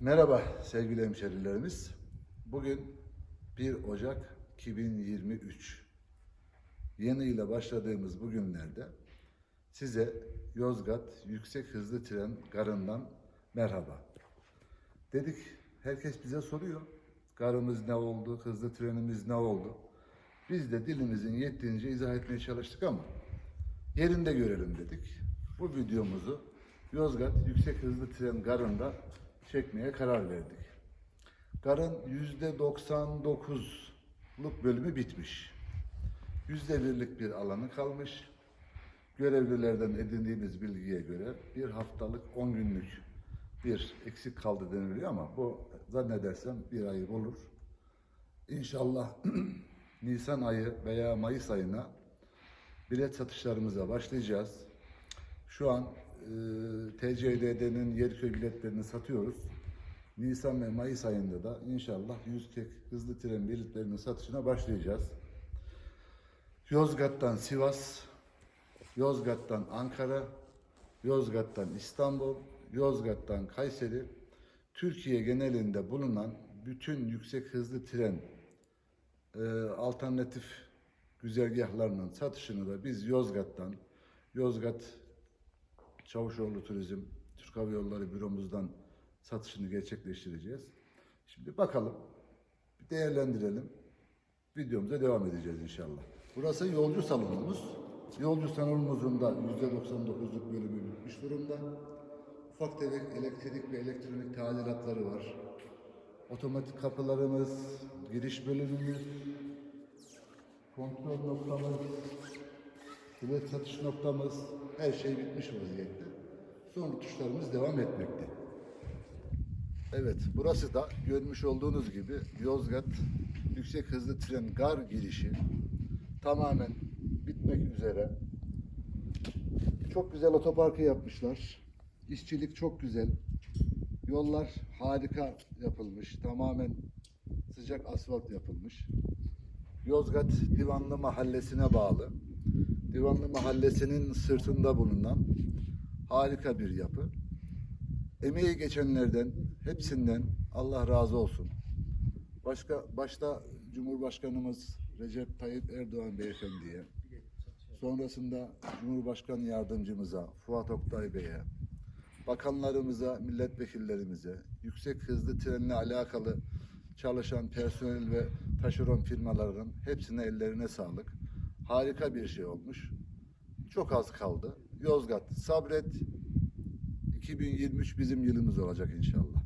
Merhaba sevgili hemşerilerimiz. Bugün 1 Ocak 2023. Yeni ile başladığımız bu günlerde size Yozgat Yüksek Hızlı Tren Garı'ndan merhaba. Dedik herkes bize soruyor. Garımız ne oldu, hızlı trenimiz ne oldu? Biz de dilimizin yettiğince izah etmeye çalıştık ama yerinde görelim dedik. Bu videomuzu Yozgat Yüksek Hızlı Tren Garı'nda çekmeye karar verdik. Garın yüzde 99'luk bölümü bitmiş. Yüzde birlik bir alanı kalmış. Görevlilerden edindiğimiz bilgiye göre bir haftalık 10 günlük bir eksik kaldı deniliyor ama bu zannedersem bir ayı bulur. İnşallah Nisan ayı veya Mayıs ayına bilet satışlarımıza başlayacağız. Şu an TCDD'nin Yerköy biletlerini satıyoruz. Nisan ve Mayıs ayında da inşallah 100 kek hızlı tren biletlerinin satışına başlayacağız. Yozgat'tan Sivas, Yozgat'tan Ankara, Yozgat'tan İstanbul, Yozgat'tan Kayseri, Türkiye genelinde bulunan bütün yüksek hızlı tren e, alternatif güzergahlarının satışını da biz Yozgat'tan, Yozgat Çavuşoğlu Turizm, Türk Hava Yolları büromuzdan satışını gerçekleştireceğiz. Şimdi bakalım, değerlendirelim. Videomuza devam edeceğiz inşallah. Burası yolcu salonumuz. Yolcu salonumuzun da %99'luk bölümü bitmiş durumda. Ufak tefek elektrik ve elektronik tadilatları var. Otomatik kapılarımız, giriş bölümümüz, kontrol noktamız, bilet satış noktamız, her şey bitmiş vaziyette. Sonra tuşlarımız devam etmekte. Evet, burası da görmüş olduğunuz gibi Yozgat Yüksek Hızlı Tren Gar girişi tamamen bitmek üzere. Çok güzel otoparkı yapmışlar. İşçilik çok güzel. Yollar harika yapılmış. Tamamen sıcak asfalt yapılmış. Yozgat Divanlı Mahallesi'ne bağlı. Divanlı Mahallesi'nin sırtında bulunan harika bir yapı. Emeği geçenlerden, hepsinden Allah razı olsun. Başka başta Cumhurbaşkanımız Recep Tayyip Erdoğan beyefendiye, sonrasında Cumhurbaşkanı yardımcımıza Fuat Oktay Bey'e, bakanlarımıza, milletvekillerimize, yüksek hızlı trenle alakalı çalışan personel ve taşeron firmaların hepsine ellerine sağlık. Harika bir şey olmuş. Çok az kaldı. Yozgat sabret. 2023 bizim yılımız olacak inşallah.